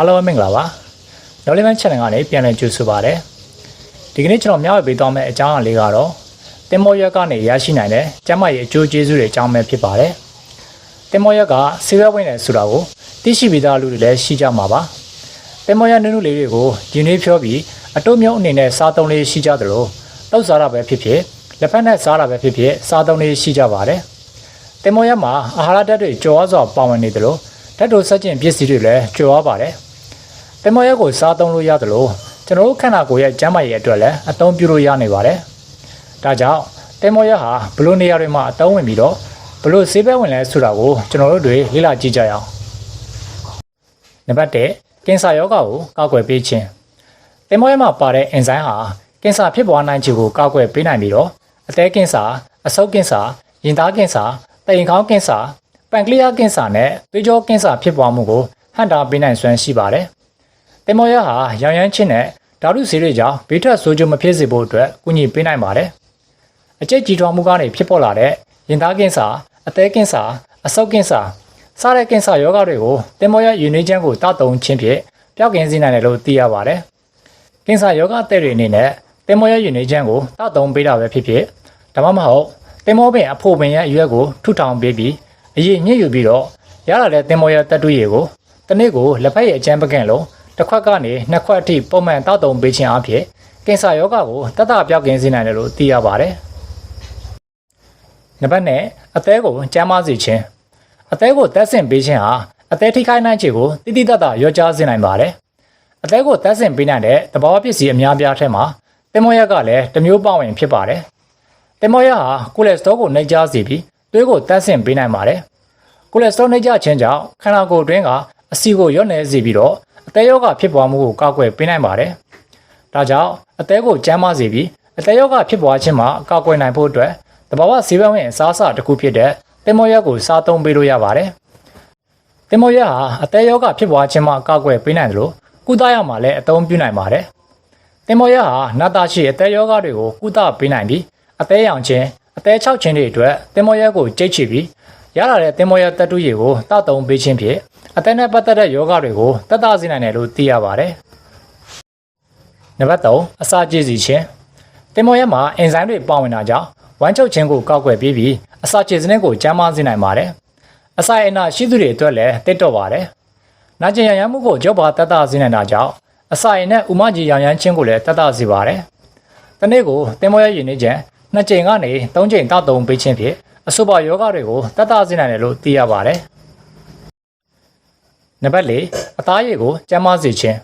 အားလုံးပဲမင်္ဂလာပါ။ဒေါ်လေးမန် channel ကနေပြန်လည်ကြိုဆိုပါရစေ။ဒီကနေ့ကျွန်တော်မျှဝေပေးသွားမယ့်အကြောင်းအရာလေးကတော့တင်မောရက်ကနေရရှိနိုင်တဲ့ကျန်းမာရေးအကျိုးကျေးဇူးတွေအကြောင်းပဲဖြစ်ပါတယ်။တင်မောရက်ကဆေးရွက်ဝင်တယ်ဆိုတာကိုသိရှိပြီးသားလူတွေလည်းရှိကြမှာပါ။တင်မောရက်နုနုလေးတွေကိုဒီနေ့ဖြောပြီးအတုံးမြုံအနေနဲ့စားသုံးလေးရှိကြသလိုတောက်စားတာပဲဖြစ်ဖြစ်လက်ဖက်နဲ့စားတာပဲဖြစ်ဖြစ်စားသုံးလေးရှိကြပါတယ်။တင်မောရက်မှာအာဟာရဓာတ်တွေကြော်အားစွာပါဝင်နေသလိုဓာတ်တို့ဆက်ကျင်ပစ္စည်းတွေလည်းကြော်အားပါတယ်။ တင်မောရက်ကိုစားသုံးလို့ရသလိုကျွန်တော်တို့ခန္ဓာကိုယ်ရဲ့ကျန်းမာရေးအတွက်လည်းအသုံးပြုလို့ရနေပါတယ်။ဒါကြောင့်တင်မောရက်ဟာဘလို့နေရာတွေမှာအသုံးဝင်ပြီးတော့ဘလို့ဆေးဘက်ဝင်လဲဆိုတာကိုကျွန်တော်တို့တွေလေ့လာကြည့်ကြရအောင်။နံပါတ်1ကင်ဆာရောဂါကိုကာကွယ်ပေးခြင်းတင်မောရက်မှာပါတဲ့အင်ဇိုင်းဟာကင်ဆာဖြစ်ပွားနိုင်ခြေကိုကာကွယ်ပေးနိုင်ပြီးတော့အသည်းကင်ဆာအဆုတ်ကင်ဆာရင်သားကင်ဆာတိမ်ခေါင်းကင်ဆာပန်ကလီယာကင်ဆာနဲ့သွေးကြောကင်ဆာဖြစ်ပွားမှုကိုဟန့်တားပေးနိုင်စွမ်းရှိပါတယ်။ တင်မောရဟာရောင်ရမ်းခြင်းနဲ့ဓာတုဆေးတွေကြောင့်ဘေးထွက်ဆိုးကျိုးမဖြစ်စေဖို့အတွက်ကူညီပေးနိုင်ပါတယ်။အကျိတ်ကြီးထွားမှုကနေဖြစ်ပေါ်လာတဲ့ရင်သားကင်ဆာအသည်းကင်ဆာအဆုတ်ကင်ဆာစတဲ့ကင်ဆာရောဂါတွေကိုတင်မောရယူနေခြင်းကိုတတုံခြင်းဖြင့်ပျောက်ကင်းစေနိုင်တယ်လို့သိရပါတယ်။ကင်ဆာရောဂါတဲ့တွေအနေနဲ့တင်မောရယူနေခြင်းကိုတတုံပေးတာပဲဖြစ်ဖြစ်ဒါမှမဟုတ်တင်မောပင်အဖို့ပင်ရဲ့အရွက်ကိုထုထောင်ပေးပြီးအရေးညှစ်ယူပြီးတော့ရလာတဲ့တင်မောရတက်တူရည်ကိုတနေ့ကိုလက်ဖက်ရည်အကျန်းပကန့်လုံး တစ်ခွက်ကနေနှစ်ခွက်အထိပုံမှန်တောက်တုံပေးခြင်းအဖြစ်ကင်ဆာရောဂါကိုတတ်တာပြောက်ကင်းစေနိုင်တယ်လို့သိရပါတယ်။နံပါတ်နဲ့အသေးကိုကျန်းမာစေခြင်းအသေးကိုတက်ဆင့်ပေးခြင်းဟာအသေးထိခိုက်နိုင်ခြေကိုတိတိတတ်တာရောကြားစေနိုင်ပါတယ်။အသေးကိုတက်ဆင့်ပေးနိုင်တဲ့သဘောပစ္စည်းအများပြားထဲမှာတင်မောရက်ကလည်းတစ်မျိုးပါဝင်ဖြစ်ပါတယ်။တင်မောရဟာကိုလက်စထရောကိုနှိပ်ကြစေပြီးသွေးကိုတက်ဆင့်ပေးနိုင်ပါတယ်။ကိုလက်စထရောနှိပ်ကြခြင်းကြောင့်ခန္ဓာကိုယ်တွင်းကအဆီကိုရော့နေစေပြီးတော့ အသေးရောဂါဖြစ်ပွားမှုကိုကာကွယ်ပေးနိုင်ပါတယ်။ဒါကြောင့်အသေးကိုကျန်းမာစေပြီးအသေးရောဂါဖြစ်ပွားခြင်းမှာကာကွယ်နိုင်ဖို့အတွက်တဘာဝဆေးဘက်ဝင်အစားအစာတစ်ခုဖြစ်တဲ့တင်မောရက်ကိုစားသုံးပေးလို့ရပါတယ်။တင်မောရက်ဟာအသေးရောဂါဖြစ်ပွားခြင်းမှာကာကွယ်ပေးနိုင်တယ်လို့ကုသရမှာလည်းအသုံးပြုနိုင်ပါတယ်။တင်မောရက်ဟာနာတာရှိအသေးရောဂါတွေကိုကုသပေးနိုင်ပြီးအသေးရောင်ခြင်းအသေးချောက်ခြင်းတွေအတွက်တင်မောရက်ကိုကြိတ်ချပြီးရလာတဲ့တင်မောရက်တက်တူရည်ကိုတတုံပေးခြင်းဖြင့် အသက်နဲ့ပတ်သက်တဲ့ယောဂတွေကိုတက်တာစေနိုင်တယ်လို့သိရပါတယ်။နံပါတ်3အစာကြေးစီခြင်းတင်မောရက်မှာအင်ဇိုင်းတွေပါဝင်တာကြောင့်ဝမ်းချုပ်ခြင်းကိုကောက်ွယ်ပြီးပြီးအစာကြေးစနစ်ကိုကျန်းမာစေနိုင်ပါတယ်။အစာအနာရှိသူတွေအတွက်လည်းတိတ်တော့ပါတယ်။နာကျင်ရရမ်းမှုကိုကြောက်ပါတက်တာစေနိုင်တာကြောင့်အစာရည်နဲ့ဥမကြီးရရမ်းခြင်းကိုလည်းတက်တာစေပါတယ်။တနေ့ကိုတင်မောရက်ရည်နေခြင်းနှစ်ကြိမ်ကနေသုံးကြိမ်တောက်တုံပေးခြင်းဖြင့်အဆိုပါယောဂတွေကိုတက်တာစေနိုင်တယ်လို့သိရပါတယ်။ နံပါတ်၄အသားရည်ကိုကျန်းမာစေခြင်း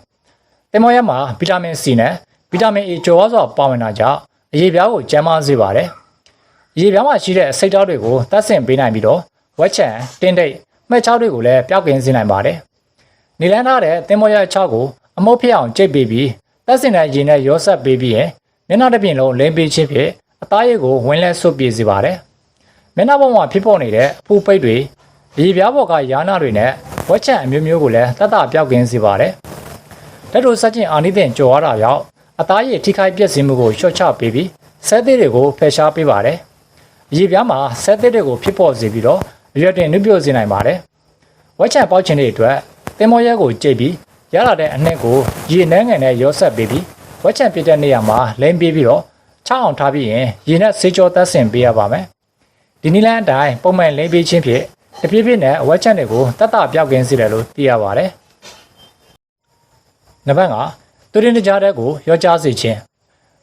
တင်မောရက်မှာဗီတာမင် C နဲ့ဗီတာမင် A ကျော်စွာပါဝင်တာကြောင့်အရေးပြားကိုကျန်းမာစေပါတယ်။အရေးပြားမှာရှိတဲ့အစိတ်ဓာတ်တွေကိုတတ်ဆင်ပေးနိုင်ပြီးတော့ဝက်ချံတင်းတိတ်မှက်ချောက်တွေကိုလည်းပျောက်ကင်းစေနိုင်ပါတယ်။နေလန်းထားတဲ့တင်မောရက်6ကိုအမုတ်ဖြစ်အောင်ကြိတ်ပေးပြီးတတ်ဆင်တဲ့ရေနဲ့ရောဆက်ပေးပြီးရင်မျက်နှာတစ်ပြင်လုံးလင်းပေးခြင်းဖြင့်အသားရည်ကိုဝင်လဲဆွတ်ပြေစေပါတယ်။မျက်နှာပေါ်မှာဖြစ်ပေါ်နေတဲ့အဖူပိတ်တွေရေပြားပေါ်ကယာနာတွေနဲ့ ဝက်ချံအမျိုးမျိုးကိုလည်းတတ်တာပြောက်ကင်းစေပါတယ်။တက်တို့စက်ကျင်အာနိသင်ကြော်ရတာရောက်အသားရည်ထိခိုက်ပျက်စီးမှုကိုလျှော့ချပေးပြီးဆဲသေးတွေကိုဖယ်ရှားပေးပါတယ်။ရေပြားမှာဆဲသေးတွေကိုဖြစ်ပေါ်စေပြီးတော့အရွက်တင်နှုတ်ပြစေနိုင်ပါတယ်။ဝက်ချံပေါက်ခြင်းတွေအတွက်တင်မောရက်ကိုကြိတ်ပြီးရလာတဲ့အနှစ်ကိုရေနှန်းငယ်နဲ့ရောဆက်ပေးပြီးဝက်ချံပြတဲ့နေရာမှာလိမ့်ပေးပြီးတော့ချောင်းအောင်ထားပြီးရင်ရေနဲ့ဆေးကြောသက်ဆင်ပေးရပါမယ်။ဒီနီလန်အတိုင်းပုံမှန်လိမ့်ပေးခြင်းဖြင့် တဖြည်းဖြည်းနဲ့အဝက်ချက်တွေကိုတတ်တာပြောက်ကင်းစေတယ်လို့သိရပါတယ်။နံပါတ်5သူရင်တကြားတဲ့ကိုရောကြားစေခြင်း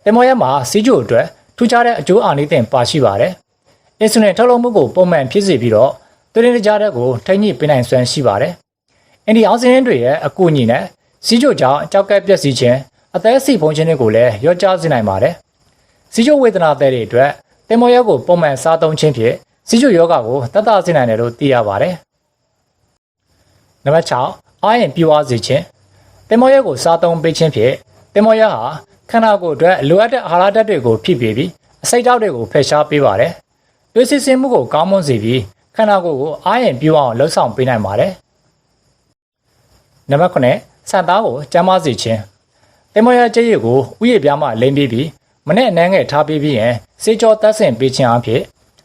တင်မောရက်မှာစီးကျိုအတွက်ထူးခြားတဲ့အကျိုးအာနိသင်ပါရှိပါတယ်။အင်ဆူလင်ထုတ်လုပ်မှုကိုပုံမှန်ဖြစ်စေပြီးတော့သူရင်တကြားတဲ့ကိုထိန်းညှိပေးနိုင်စွမ်းရှိပါတယ်။အန်ဒီအောက်ဆီဂျင်တွေရဲ့အကူအညီနဲ့စီးကျိုကြောင့်ကြောက်ကက်ပျက်စီးခြင်းအသက်စီဖုံးခြင်းတွေကိုလည်းရောကြားစေနိုင်ပါတယ်။စီးကျိုဝေဒနာတဲ့တွေအတွက်တင်မောရက်ကိုပုံမှန်စားသုံးခြင်းဖြင့် စီကျိုယောဂကိုတတ်တာစေနိုင်တယ်လို့သိရပါတယ်။နံပါတ်6အားရင်ပြွားစေခြင်းတင်မောရက်ကိုစားသုံးပေးခြင်းဖြင့်တင်မောရက်ဟာခန္ဓာကိုယ်အတွက်လိုအပ်တဲ့အာဟာရဓာတ်တွေကိုဖြည့်ပေးပြီးအစိတ်ဓာတ်တွေကိုဖယ်ရှားပေးပါတယ်။သွေးစစ်ဆင်းမှုကိုကောင်းမွန်စေပြီးခန္ဓာကိုယ်ကိုအားရင်ပြွားအောင်လှုပ်ဆောင်ပေးနိုင်ပါတယ်။နံပါတ်9ဆန်သားကိုကျန်းမာစေခြင်းတင်မောရက်ကျည့်ရည်ကိုဥယျာဉ်ပြားမှလိမ့်ပေးပြီးမနေ့အနှမ်းငယ်ထားပေးပြီးရင်စေကြောတက်ဆင်ပေးခြင်းအဖြစ်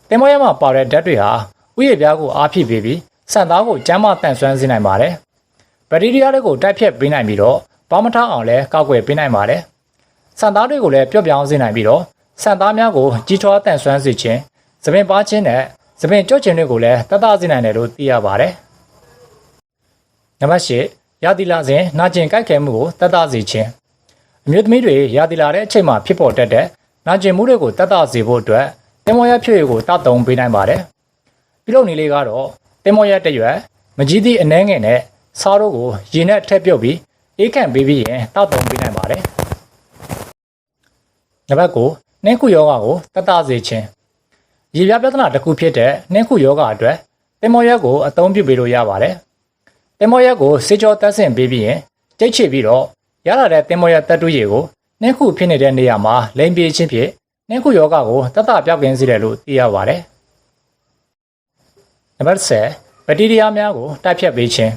တင်မောရမှာပါတဲ့ဓာတ်တွေဟာဥယျာဉ်ပြားကိုအားဖြည့်ပေးပြီးစံသားကိုကျန်းမာတန့်ဆွမ်းစေနိုင်ပါတယ်။ဘက်တီးရီးယားတွေကိုတိုက်ဖြတ်ပေးနိုင်ပြီးတော့ပေါင်းမထားအောင်လည်းကောက်ွယ်ပေးနိုင်ပါတယ်။ဆန်သားတွေကိုလည်းပျော့ပြောင်းစေနိုင်ပြီးတော့ဆန်သားများကိုကြီးထွားတန့်ဆွမ်းစေခြင်းသပင်ပါခြင်းနဲ့သပင်ကြော့ခြင်းတွေကိုလည်းတတ်တာစေနိုင်တယ်လို့သိရပါတယ်။နံပါတ်၈ရာသီလာစဉ်နာကျင်ကြိုက်ခဲမှုကိုတတ်တာစေခြင်းအမျိုးသမီးတွေရာသီလာတဲ့အချိန်မှာဖြစ်ပေါ်တတ်တဲ့နာကျင်မှုတွေကိုတတ်တာစေဖို့အတွက် တင်မောရဖြည့်ရည်ကိုတတ်တုံပေးနိုင်ပါတယ်။ပြုလုပ်နည်းလေးကတော့တင်မောရတရွက်မကြီးသည့်အနှဲငယ်နဲ့စားတို့ကိုရေနဲ့ထည့်ပြုတ်ပြီးအေးခန့်ပေးပြီးရင်တတ်တုံပေးနိုင်ပါတယ်။နံပါတ်9နှင်းခုယောဂါကိုတတ်တာစေခြင်းရေပြားပြဿနာတစ်ခုဖြစ်တဲ့နှင်းခုယောဂါအတွက်တင်မောရက်ကိုအသုံးပြုပေးလို့ရပါတယ်။တင်မောရက်ကိုစေကြောတက်ဆင့်ပေးပြီးရင်ကြိတ်ချပြီးတော့ရလာတဲ့တင်မောရက်တက်တူးရေကိုနှင်းခုဖြစ်နေတဲ့နေရာမှာလိမ်ပြေးခြင်းဖြင့် နှင်းခုယောဂါကိုတတ်တာပြောက်ကင်းစေတယ်လို့သိရပါတယ်။နံပါတ်10ဘက်တီးရီးယားများကိုတိုက်ဖြတ်ပေးခြင်း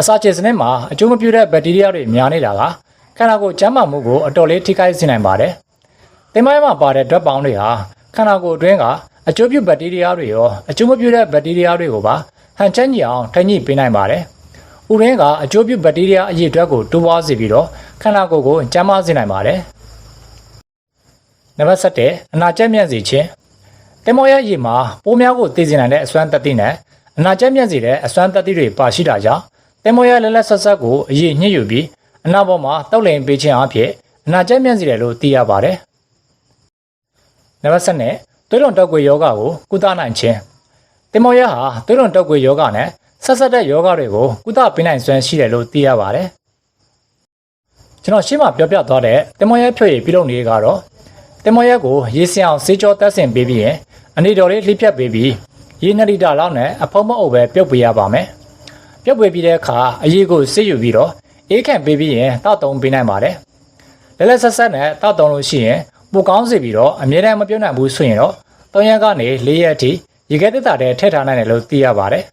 အစာချေစနစ်မှာအကျိုးမပြုတဲ့ဘက်တီးရီးယားတွေများနေတာကခန္ဓာကိုယ်ကျန်းမာမှုကိုအတော်လေးထိခိုက်စေနိုင်ပါတယ်။တင်မိုင်းမှာပါတဲ့ဓာတ်ပေါင်းတွေဟာခန္ဓာကိုယ်အတွင်းကအကျိုးပြုဘက်တီးရီးယားတွေရောအကျိုးမပြုတဲ့ဘက်တီးရီးယားတွေကိုပါဟန်ချက်ညီအောင်ထိန်းညှိပေးနိုင်ပါတယ်။ဥရင်းကအကျိုးပြုဘက်တီးရီးယားအရေးအတွက်ကိုတိုးပွားစေပြီးတော့ခန္ဓာကိုယ်ကိုကျန်းမာစေနိုင်ပါတယ်။ နံပါတ်7အနာကျက်မြန့်စေခြင်းတင်မောရဲ့ရေမှာပိုးများကိုသိစေနိုင်တဲ့အစွမ်းတက်သည့်နဲ့အနာကျက်မြန့်စေတဲ့အစွမ်းတက်သည့်တွေပါရှိတာကြောင့်တင်မောရဲ့လက်လက်ဆက်ဆက်ကိုအရေးညှစ်ယူပြီးအနာပေါ်မှာတောက်လိန်ပေးခြင်းအဖြစ်အနာကျက်မြန့်စေတယ်လို့သိရပါတယ်။နံပါတ်7နဲ့သွေးလွန်တောက်ကွေယောဂကိုကုသနိုင်ခြင်းတင်မောရဲ့ဟာသွေးလွန်တောက်ကွေယောဂနဲ့ဆက်ဆက်တဲ့ယောဂတွေကိုကုသပေးနိုင်စွမ်းရှိတယ်လို့သိရပါတယ်။ကျွန်တော်ရှင်းမပြောပြသွားတဲ့တင်မောရဲ့ဖြွေရည်ပြုလုပ်နေကတော့ တင်မောရက်ကိုရေစင်အောင်စေးကြောတက်ဆင်ပေးပြီးရင်အနေတော်လေးလှိဖြတ်ပေးပြီးရေ2လီတာလောက်နဲ့အဖုံးမအုပ်ပဲပြုတ်ပေးရပါမယ်။ပြုတ်ပေးပြီးတဲ့အခါအရေးကိုစစ်ယူပြီးတော့အေးခန့်ပေးပြီးရင်တောက်တုံပေးနိုင်ပါတယ်။လက်လက်ဆက်ဆက်နဲ့တောက်တုံလို့ရှိရင်ပိုကောင်းစေပြီးတော့အမြဲတမ်းမပြုတ်နိုင်ဘူးဆိုရင်တော့3ရက်ကနေ4ရက်အထိရေခဲတက်တာတဲ့ထည့်ထားနိုင်တယ်လို့သိရပါတယ်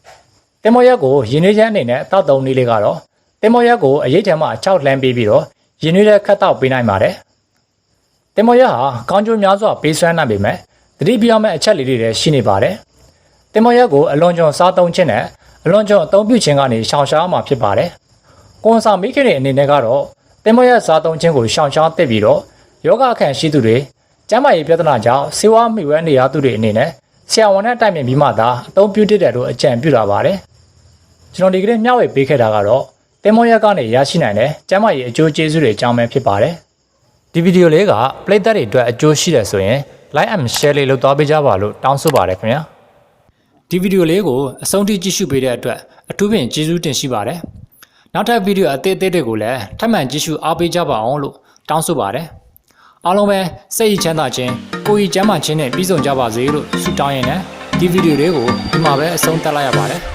။တင်မောရက်ကိုရင်းနှီးချမ်းအနေနဲ့တောက်တုံနည်းလေးကတော့တင်မောရက်ကိုအရေးထဲမှာ6လှမ်းပေးပြီးတော့ရင်းနှီးတဲ့ခတ်တောက်ပေးနိုင်ပါတယ်။ တင်မောရက်ဟာကောင်းကျိုးများစွာပေးစွမ်းနိုင်ပေမဲ့တတိပြောင်းမဲ့အချက်လေးတွေလည်းရှိနေပါတယ်။တင်မောရက်ကိုအလွန်ကျွံစားသုံးခြင်းနဲ့အလွန်ကျွံအသုံးပြုခြင်းကနေရှောင်ရှားမှာဖြစ်ပါတယ်။ကွန်ဆာမိခင်တွေအနေနဲ့ကတော့တင်မောရက်စားသုံးခြင်းကိုရှောင်ရှားသင့်ပြီးတော့ယောဂအခန့်ရှိသူတွေကျန်းမာရေးပြဿနာကြောင့်ဆေးဝါးမိဝဲနေရသူတွေအနေနဲ့ဆရာဝန်နဲ့တိုက်မြင်ပြီးမှသာအသုံးပြုတတ်တယ်လို့အကြံပြုတာပါတယ်။ကျွန်တော်ဒီကနေ့မျှဝေပေးခဲ့တာကတော့တင်မောရက်ကနေရရှိနိုင်တဲ့ကျန်းမာရေးအကျိုးကျေးဇူးတွေအကြောင်းပဲဖြစ်ပါတယ်။ ဒီဗီဒီယိုလေးကပရိသတ်တွေအတွက်အကျိုးရှိတယ်ဆိုရင် like and share လေးလုပ်သွားပေးကြပါလို့တောင်းဆိုပါတယ်ခင်ဗျာဒီဗီဒီယိုလေးကိုအဆုံးထိကြည့်ရှုပေးတဲ့အတွက်အထူးပင်ကျေးဇူးတင်ရှိပါတယ်နောက်ထပ်ဗီဒီယိုအသေးသေးတွေကိုလည်းထပ်မံကြည့်ရှုအားပေးကြပါအောင်လို့တောင်းဆိုပါတယ်အားလုံးပဲစိတ်ရချမ်းသာခြင်းကိုယ်ရည်ကျန်းမာခြင်းနဲ့ပြည့်စုံကြပါစေလို့ဆုတောင်းရင်းနဲ့ဒီဗီဒီယိုလေးကိုဒီမှာပဲအဆုံးသတ်လိုက်ရပါတယ်